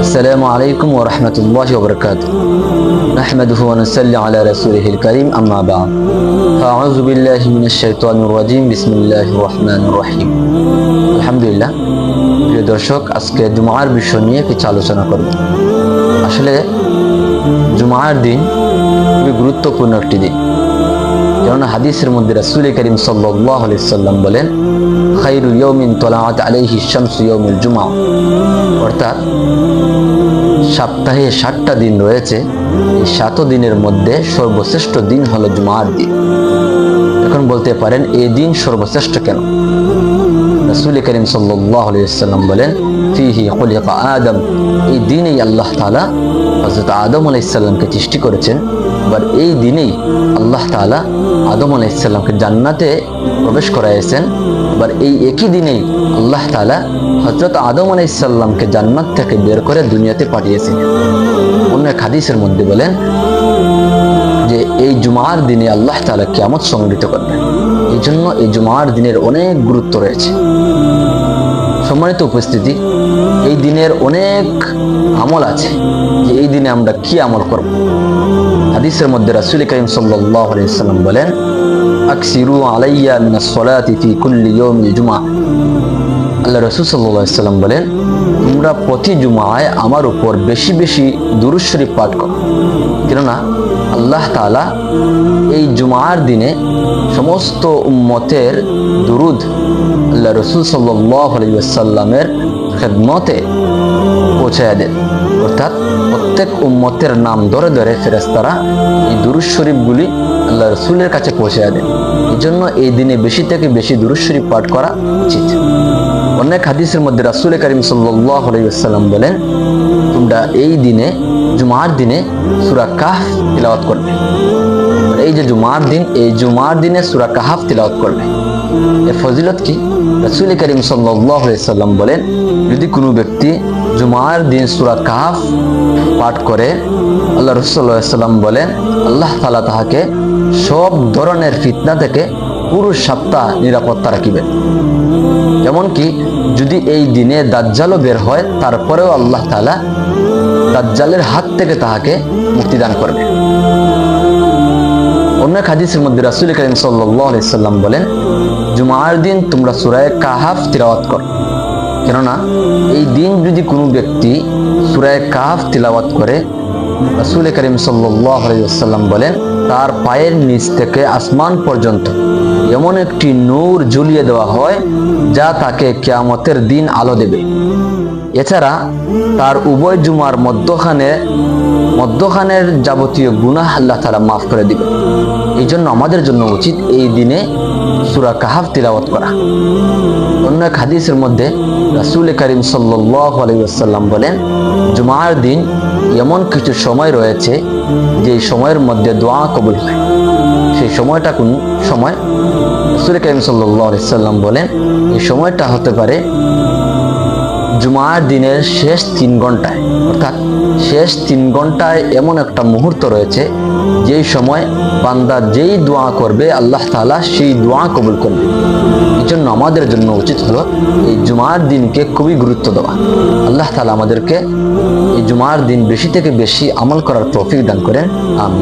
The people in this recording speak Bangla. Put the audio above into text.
السلام عليكم ورحمة الله وبركاته نحمده ونصلي على رسوله الكريم أما بعد فأعوذ بالله من الشيطان الرجيم بسم الله الرحمن الرحيم الحمد لله প্রিয় দর্শক আজকে জুমার বিষয় নিয়ে কিছু আলোচনা করব আসলে জুমার দিন খুবই গুরুত্বপূর্ণ একটি দিন কেননা হাদিসের মধ্যে রাসুল করিম আলাইহি সাল্লাম বলেন খাইরু ইয়মিন তালাআত আলাইহি শামসু ইয়াউমুল জুমা অর্থাৎ সপ্তাহে ষাটটা দিন রয়েছে, এই সাত দিনের মধ্যে সর্বশ্রেষ্ঠ দিন হলো জুমার দিন। এখন বলতে পারেন, এই দিন সর্বশ্রেষ্ঠ কেন? রাসূল করিম সাল্লাম বলেন আদম। এই দিনেই আল্লাহ তাআলা হযরত আদম আলাইসাল্লামকে সৃষ্টি করেছেন এবার এই দিনেই আল্লাহ তাআলা আদম আলাইসাল্লামকে জান্নাতে প্রবেশ করাইছেন এবার এই একই দিনেই আল্লাহ তাআলা হযরত আদম আলাইসাল্লামকে জান্নাত থেকে বের করে দুনিয়াতে পাঠিয়েছেন। অন্য এক হাদিসের মধ্যে বলেন এই জুমার দিনে আল্লাহ তাআলা কিয়ামত সংগঠিত করবেন। এই জন্য এই জুমার দিনের অনেক গুরুত্ব রয়েছে। সম্মানিত উপস্থিতি, এই দিনের অনেক আমল আছে যে এই দিনে আমরা কি আমল করব? হাদিসের মধ্যে রাসুল করিম সাল্লাম বলেন, আকসিরু আলাইয়া মিনাস সালাতি ফি কুল্লি ইয়াউমিল জুমআ। আল্লাহ রাসূল সাল্লাম বলেন, তোমরা প্রতি জুমায় আমার উপর বেশি বেশি দুরূদ শরীফ পাঠ করো। কেননা আল্লাহ তাআলা এই জুমার দিনে সমস্ত উম্মতের দুরুদ আল্লাহ রসুল সাল্লাহ আলাইসাল্লামের খেদমতে পৌঁছায় দেন। অর্থাৎ প্রত্যেক উম্মতের নাম ধরে ধরে ফেরেস্তারা এই দুরুজ শরীফগুলি আল্লাহ রসুলের কাছে পৌঁছায় দেন। এই জন্য এই দিনে বেশি থেকে বেশি দুরুজ শরীফ পাঠ করা উচিত। অনেক হাদিসের মধ্যে রাসুল করিম আলাইসাল্লাম বলেন, তোমরা এই দিনে, জুমার দিনে সুরা কাহ তিলাওয়াত করবে। এই যে জুমার দিন, এই জুমার দিনে সুরা কাহাফ তিলাওয়াত করবে। এর ফজিলত কি? রাসূল করিম সাল্লাম বলেন, যদি কোনো ব্যক্তি জুমার দিন সূরা কাহাফ পাঠ করে, আল্লাহ রাসূল সাল্লাল্লাহু আলাইহি সাল্লাম বলেন, আল্লাহ তাআলা তাহাকে সব ধরনের ফিতনা থেকে পুরুষ সপ্তাহ নিরাপত্তা রাখিবেন এমনকি যদি এই দিনে দাজ্জালও বের হয়, তারপরেও আল্লাহ তাআলা দাজ্জালের হাত থেকে তাহাকে মুক্তিদান করবে। অন্য হাদিসের মধ্যে রাসূল করিম সাল্লাম বলেন, জুমার দিন তোমরা সূরা কাহাফ তিলাওয়াত করো। কেননা, এই দিন যদি কোনো ব্যক্তি সুরায় কাহাফ তিলাওয়াত করে, রাসূল করিম সাল্লাম বলেন তার পায়ের নিচ থেকে আসমান পর্যন্ত এমন একটি নূর ঝুলিয়ে দেওয়া হয় যা তাকে কেয়ামতের দিন আলো দেবে। এছাড়া তার উভয় জুমার মধ্যখানে, মধ্যখানের যাবতীয় গুনাহ আল্লাহ তারা মাফ করে দিবে এই জন্য আমাদের জন্য উচিত এই দিনে সুরা কাহাফ তিলাওয়াত করা। অন্য এক হাদিসের মধ্যে রাসুল করিম সাল্লাহ আলাইসাল্লাম বলেন, জুমার দিন এমন কিছু সময় রয়েছে যে সময়ের মধ্যে দোয়া কবুল হয়। সেই সময়টা কোন সময়? রাসুল করিম সাল্লাহ আলাইসাল্লাম বলেন, এই সময়টা হতে পারে জুমার দিনের শেষ তিন ঘন্টায়, অর্থাৎ শেষ তিন ঘন্টায় এমন একটা মুহূর্ত রয়েছে, যেই সময় বান্দা যেই দোয়া করবে, আল্লাহ তাআলা সেই দোয়া কবুল করবে। এই জন্য আমাদের জন্য উচিত হলো এই জুমার দিনকে খুবই গুরুত্ব দেওয়া। আল্লাহ তাআলা আমাদেরকে এই জুমার দিন বেশি থেকে বেশি আমল করার তৌফিক দান করেন। আমি